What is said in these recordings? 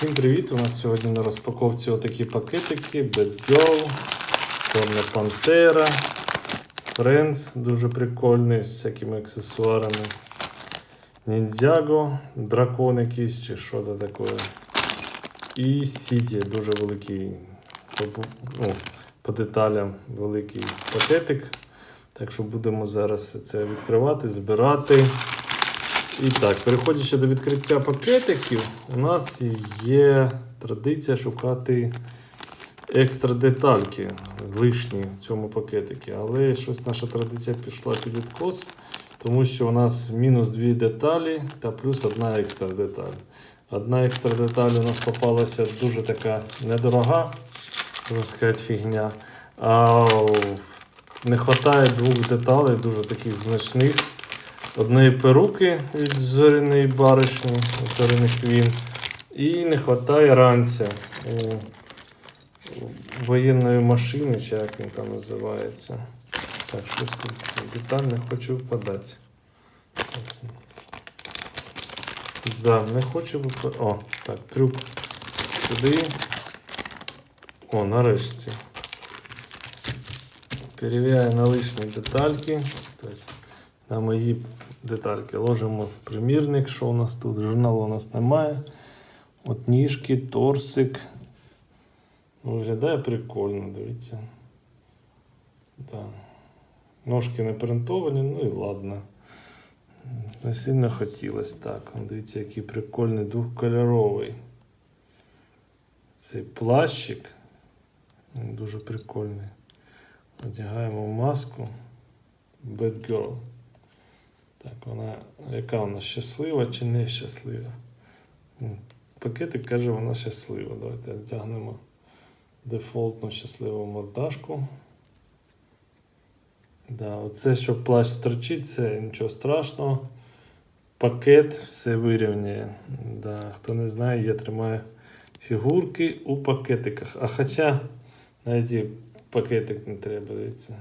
Всім привіт! У нас сьогодні на розпаковці отакі пакетики Girl, Чорна Пантера, Friends, дуже прикольний з всякими аксесуарами. Ніндзяго, дракон якийсь чи що то таке. І Сіті, дуже великий ну, по деталям великий пакетик. Так що будемо зараз це відкривати, збирати. І так, переходячи до відкриття пакетиків, у нас є традиція шукати екстра детальки лишні в цьому пакетикі. Але щось наша традиція пішла під відкос, тому що у нас мінус дві деталі та плюс одна екстра деталь. Одна екстра деталь у нас попалася дуже така недорога, можна сказати, фігня. А не вистачає двох деталей, дуже таких значних одної перуки від зоряної баришні, зоряних квін. І не вистачає ранця у, воєнної машини, чи як він там називається. Так, щось тут деталь не хочу впадати. Да, не хочу випадати. О, так, трюк сюди. О, нарешті. Перевіряю на лишні детальки. Тобто на мої детальки ложимо в примірник, що у нас тут. Журналу у нас немає. От ніжки, торсик. Ну, Виглядає прикольно, дивіться. Да. Ножки не принтовані, ну і ладно. Не сильно хотілося. Так, дивіться, який прикольний двохкольоровий. Цей плащик. Дуже прикольний. Одягаємо маску. Bad Girl. Так, вона, яка вона щаслива чи не щаслива? Пакетик каже, вона щаслива. Давайте вдягнемо дефолтну щасливу мордашку. Да, оце, що плащ строчить, це нічого страшного. Пакет все вирівняє. Да, хто не знає, я тримаю фігурки у пакетиках. А хоча навіть і пакетик не треба, дивіться.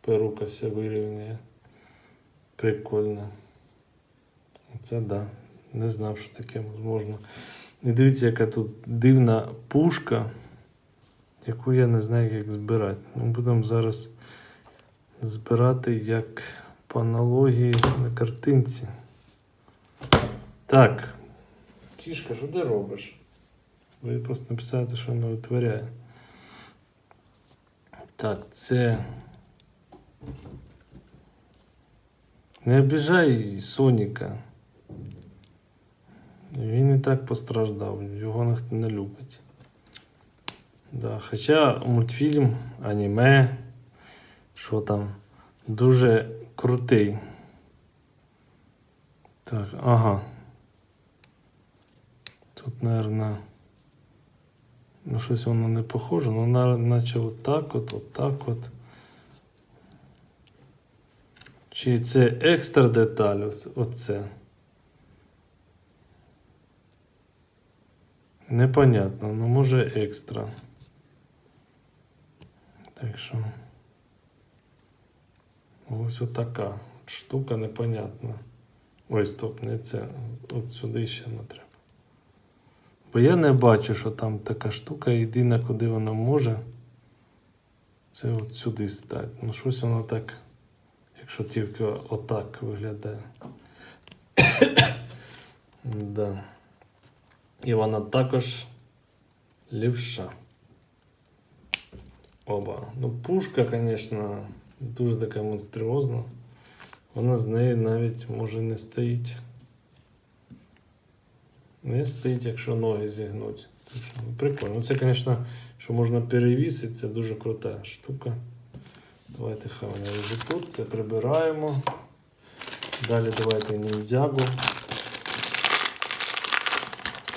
Перука все вирівняє. Прикольно. Це да. Не знав, що таке можна. І дивіться, яка тут дивна пушка, яку я не знаю, як збирати. Ми будемо зараз збирати як по аналогії на картинці. Так. Кішка, що ти робиш? Ви просто написати, що вона витворяє. Так, це. Не обіжай Соніка. Він і так постраждав, його ніхто не любить. Да, хоча мультфільм, аніме, що там, дуже крутий. Так, ага. Тут, наверное, ну щось воно не похоже, ну на- наче отак от, отак от. Чи це екстра деталь? Оце. Непонятно, ну може екстра. Так що. Ось отака штука непонятна. Ой, стоп, не це. От сюди ще не треба. Бо я не бачу, що там така штука, єдина, куди вона може. Це от сюди стати. Ну щось воно так. Якщо тільки отак виглядає. да. І вона також лівша. Оба. Ну, пушка, звісно, дуже така монстріозна. Вона з нею навіть може не стоїть. Не стоїть, якщо ноги зігнуть. Що, ну, Прикольно. Це, звісно, що можна перевісити, це дуже крута штука. Давайте хай вона лежить тут, це прибираємо. Далі давайте ніндзягу.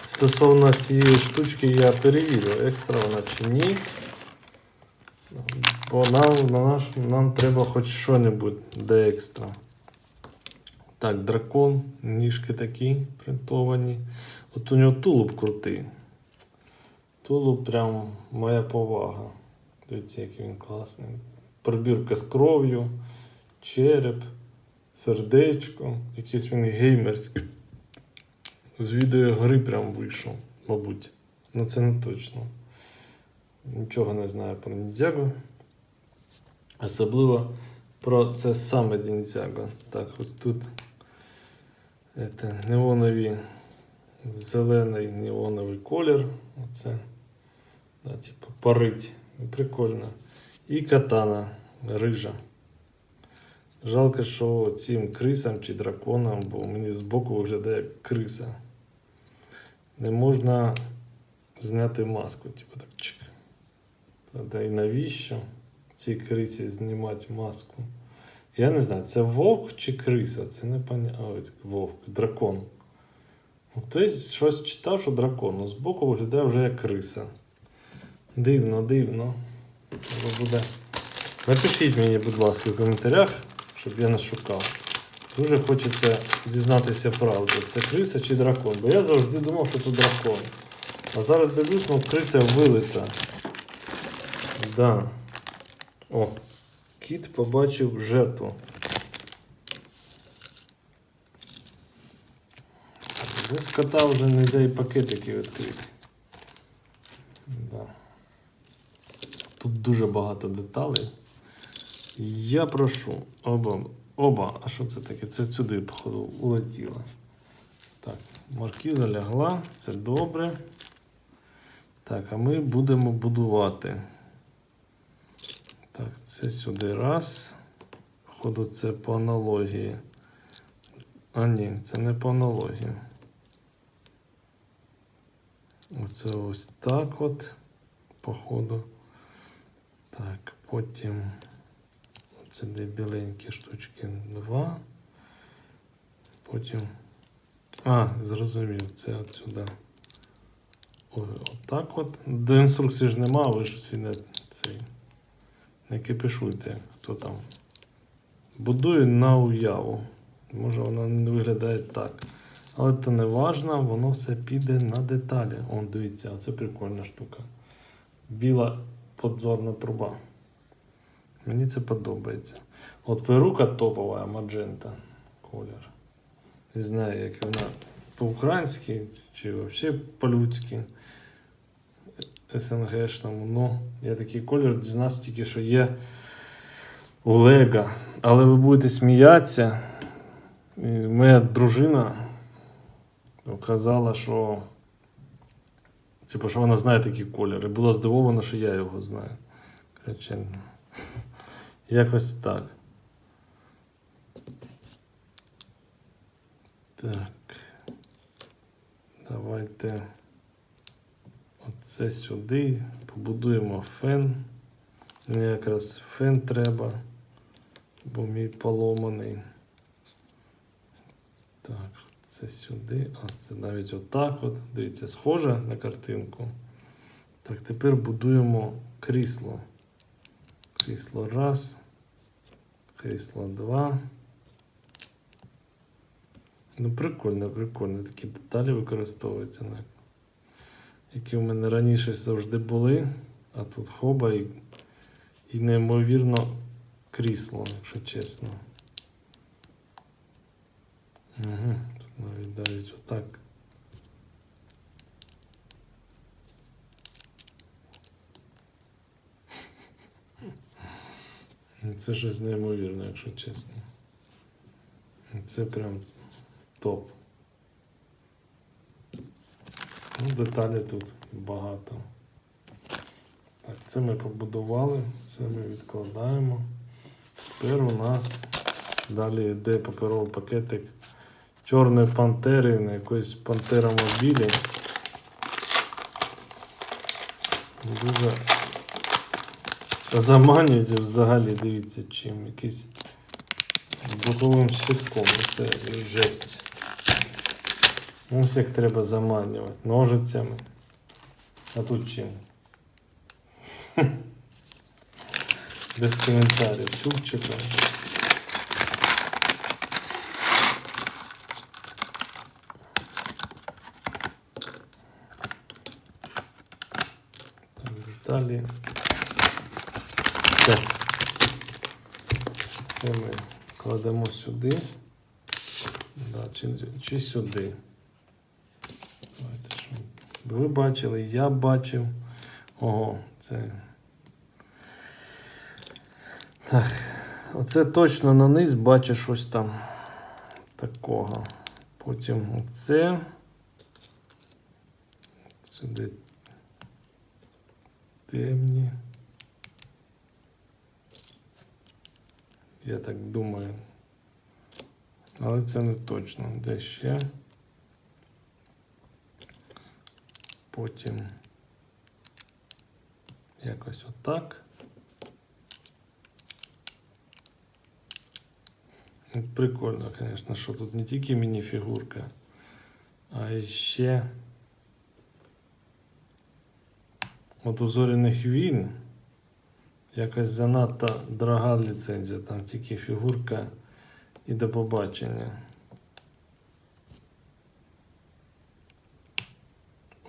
Стосовно цієї штучки я перевірю, екстра вона чи ні. Бо нам, на наш, нам треба хоч що-небудь де екстра. Так, дракон, ніжки такі принтовані. От у нього тулуб крутий. Тулуб прям моя повага. Дивіться, який він класний. Пробірка з кров'ю, череп, сердечко, якийсь він геймерський. З відеогри прям вийшов. мабуть. Ну це не точно. Нічого не знаю про Ніндзягу. Особливо про це саме Ніндзяго. Так, ось тут это, неонові, зелений неоновий колір. Оце. Да, типу, парить. Прикольно. І катана рижа. Жалко, що цим крисам чи драконам, бо мені збоку виглядає як криса. Не можна зняти маску, типу так чик. Правда, і навіщо цій крисі знімати маску? Я не знаю, це вовк чи криса? Це не понятно. Вовк, дракон. Ну, Хтось щось читав, що дракон, ну збоку виглядає вже як криса. Дивно, дивно. Буде. Напишіть мені, будь ласка, в коментарях, щоб я не шукав. Дуже хочеться дізнатися правду. Це криса чи дракон? Бо я завжди думав, що це дракон. А зараз дивлюсь, ну криса вилита. Да. О, кіт побачив жертву. Без кота вже не можна і пакетики відкрити. Тут дуже багато деталей. Я прошу оба. Оба, а що це таке? Це сюди, походу, улетіло. Так, маркіза лягла, це добре. Так, а ми будемо будувати. Так, це сюди раз. Походу, це по аналогії. А ні, це не по аналогії. Оце ось так от, походу. Так, потім це де біленькі штучки два. Потім. А, зрозумів, це от сюди. Отак от. До інструкції ж нема, ви ж всі не цей. Не кипішуйте, хто там. Будую на уяву. Може вона не виглядає так. Але це не важно, воно все піде на деталі. О, дивіться, це прикольна штука. Біла подзорна труба. Мені це подобається. От перука топова маджента колір. Не знаю, як вона по-українськи чи взагалі по-людськи. СНГшному. Ну, я такий колір дізнався тільки, що є у Лего. Але ви будете сміятися. І моя дружина казала, що. Типу, що вона знає такий колір. І була здивована, що я його знаю. Коротше, якось так. Так. Давайте оце сюди. Побудуємо фен. Мені якраз фен треба, бо мій поломаний. Так, це сюди, а це навіть отак от. Дивіться, схоже на картинку. Так, тепер будуємо крісло. Крісло раз. Крісло два. Ну, прикольно, прикольно. Такі деталі використовуються. Які у мене раніше завжди були. А тут хоба і, і неймовірно крісло, якщо чесно. Угу. Навіть навіть отак. Це щось неймовірне, якщо чесно. Це прям топ. Ну, деталі тут багато. Так, це ми побудували, це ми відкладаємо. Тепер у нас далі йде паперовий пакетик чорної пантери на якоїсь пантеромобілі. Дуже заманюють взагалі, дивіться чим. Якийсь боковим щитком. Це жесть. Ось як треба заманювати. Ножицями. А тут чим? Без коментарів. Чубчиком. Так. Все. Це ми кладемо сюди. Да, чи, чи сюди. Давайте що щоб ви бачили, я бачив. Ого, це. Так. Оце точно на низ бачу щось там такого. Потім оце. Сюди темні. Я так думаю. Але це не точно. Де ще? Потім якось отак. Ну, Прикольно, звісно, що тут не тільки мініфігурка, а ще от у зоряних війн якось занадто дорога ліцензія, там тільки фігурка і до побачення.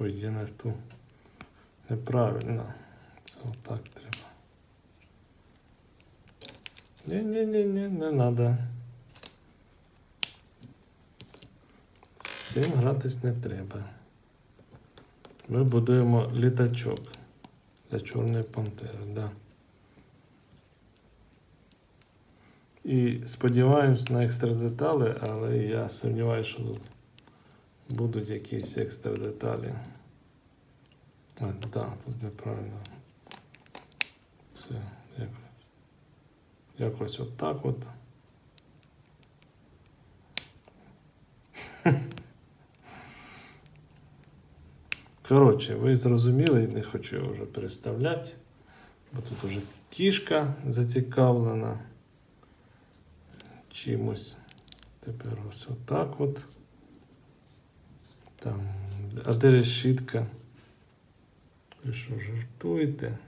Ой, я не ту. Неправильно. Це отак треба. Ні-ні-ні, не треба. З цим гратись не треба. Ми будуємо літачок для Чорної пантери, да. І сподіваємось на екстра деталі, але я сумніваюся, що тут будуть якісь екстра деталі. А, да, тут неправильно. Це якось. Якось отак от. Коротше, ви зрозуміли, не хочу його вже переставляти, бо тут уже кішка зацікавлена чимось. Тепер ось отак от. Там, а де решітка? Ви що, жартуєте?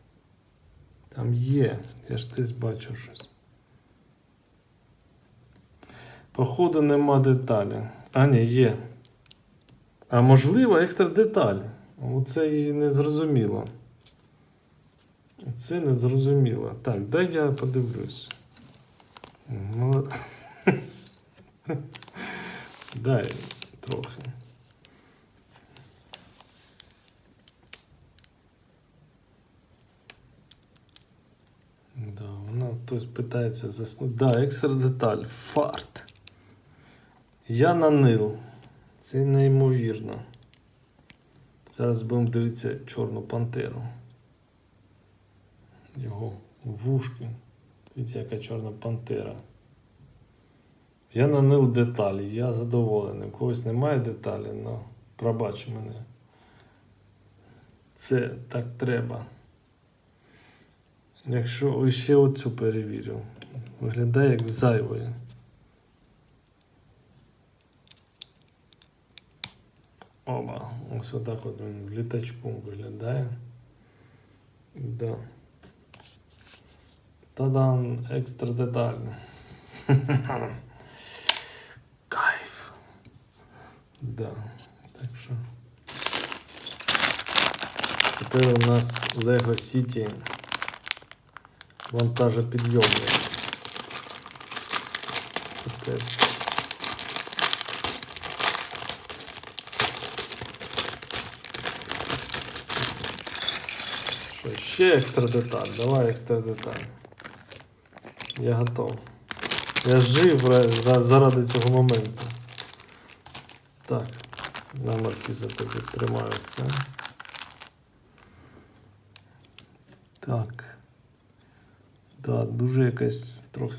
Там є, я ж десь бачив щось. Походу нема деталі. А, ні, є. А можливо, екстра деталь. Оце і не зрозуміло. Це не зрозуміло. Так, дай я подивлюсь. Ну, дай трохи. Да, вона хтось питається заснути. Да, екстра деталь. Фарт. Я на нил. Це неймовірно. Зараз будемо дивитися Чорну пантеру. Його вушки. Дивіться, яка чорна пантера. Я нанив деталі, я задоволений. У когось немає деталі, але пробач мене. Це так треба. Якщо ще оцю перевірю, виглядає як зайвою. Оба, ось отак от він в літачку виглядає. Да. Та-дам, екстра детально. Кайф. Да. Так що. Тепер у нас Lego City вантажопідйомник. Тепер. Що, ще екстра деталь? Давай екстра деталь. Я готов. Я жив ра- ра- заради цього моменту. Так, на маркіза тобі тримаю це. Так. Да, дуже якась трохи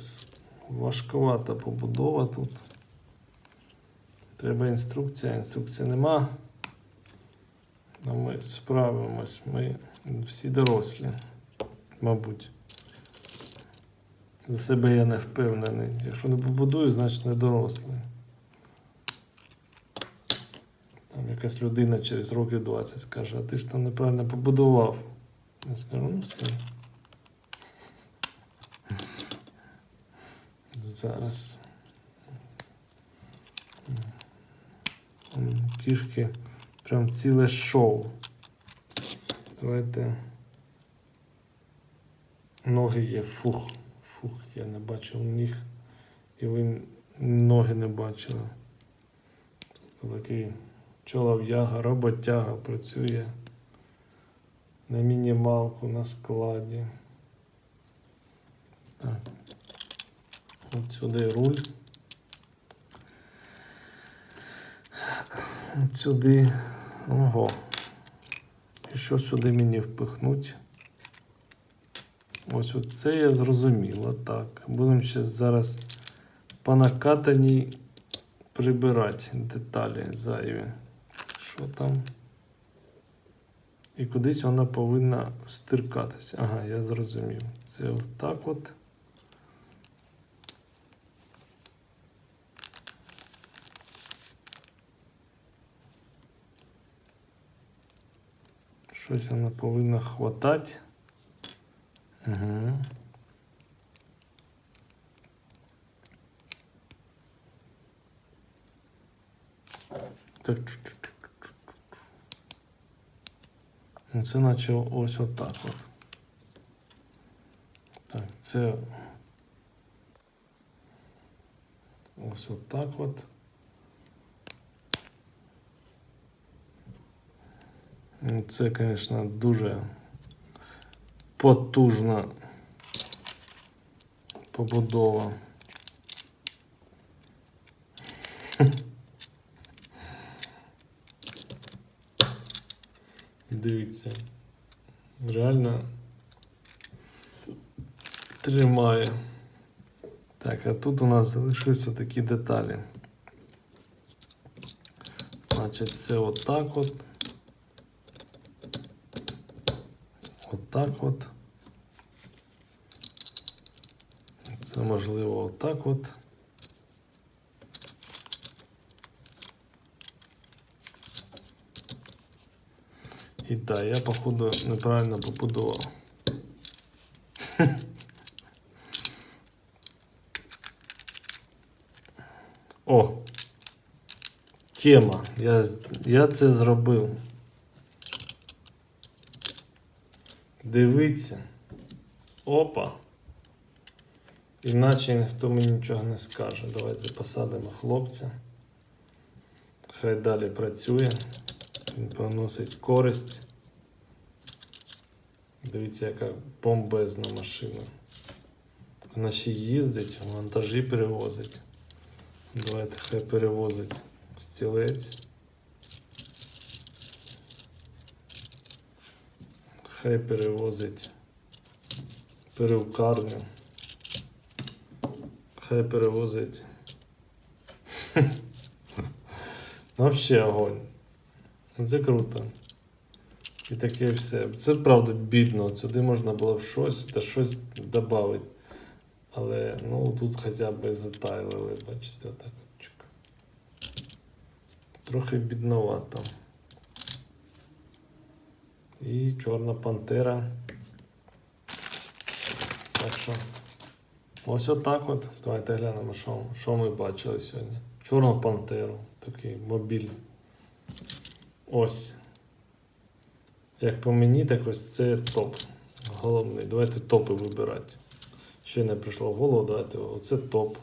важковата побудова тут. Треба інструкція, інструкції нема. Ну, ми справимось, ми всі дорослі, мабуть. За себе я не впевнений. Якщо не побудую, значить не дорослий. Там якась людина через років 20 скаже, а ти ж там неправильно побудував. Я скажу, ну все. Зараз. Кішки прям ціле шоу. Давайте. Ноги є. Фух. Фух, я не бачив ніг. І ви ноги не бачили. Тобто такий чолов'яга, роботяга працює на мінімалку на складі. Так. От сюди руль. От сюди. Ого. І що сюди мені впихнуть? Ось це я зрозуміло. Так. Будемо ще зараз по накатаній прибирати деталі зайві. Що там? І кудись вона повинна стиркатися. Ага, я зрозумів. Це отак от. Щось вона повинна хватати. Угу. Так. Ну, Це наче ось отак от. Так, це ось отак от. Це, звісно, дуже потужна побудова. Дивіться. Реально тримає. Так, а тут у нас залишилися такі деталі. Значить, це отак от. Отак от. Це можливо отак от. І так, я, походу, неправильно побудував. О! Тема. Я, я це зробив. Дивіться. Опа. Іначе ніхто мені нічого не скаже. Давайте посадимо хлопця. Хай далі працює. Він приносить користь. Дивіться, яка бомбезна машина. Вона ще їздить, вантажі перевозить. Давайте хай перевозить стілець. Хай перевозить перукарню. Хай перевозить. Вообще огонь. Це круто. І таке все. Це правда бідно. Сюди можна було б щось та щось додати. Але ну тут хоча б затайлили, бачите, отак от. Трохи бідновато. І Чорна пантера. Так що. Ось отак от. Давайте глянемо, що, що ми бачили сьогодні. Чорну пантеру. Такий мобіль. Ось. Як по мені, так ось це топ. Головний. Давайте топи вибирати. Ще не прийшло в голову, давайте оце топ.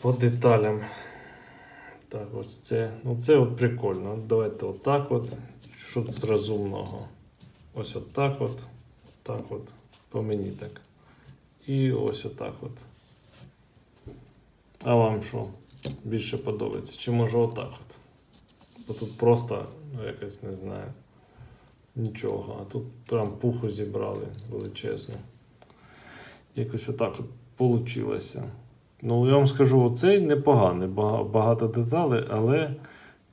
По деталям. Так, ось це. Ну це от прикольно. Давайте отак от. Що тут розумного? Ось отак от. Так от. По мені так. І ось отак от. А вам що більше подобається? Чи може отак от? Бо тут просто, ну якось не знаю. Нічого. А тут прям пуху зібрали величезну. Якось отак от получилося. Ну, я вам скажу, оцей непоганий, багато деталей, але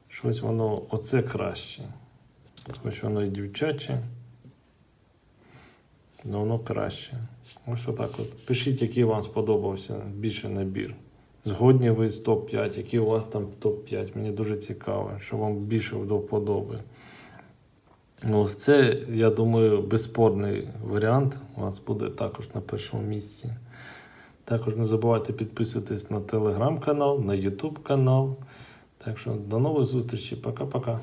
щось воно оце краще. Хоч воно і дівчаче. Ну, воно краще. Ось отак от. Пишіть, який вам сподобався більше набір. Згодні ви з топ-5, який у вас там топ-5. Мені дуже цікаво, що вам більше до вподоби. Ну, ось це, я думаю, безспорний варіант у вас буде також на першому місці. Також не забувайте підписуватись на телеграм-канал, на YouTube канал. Так що до нових зустрічей. Пока-пока.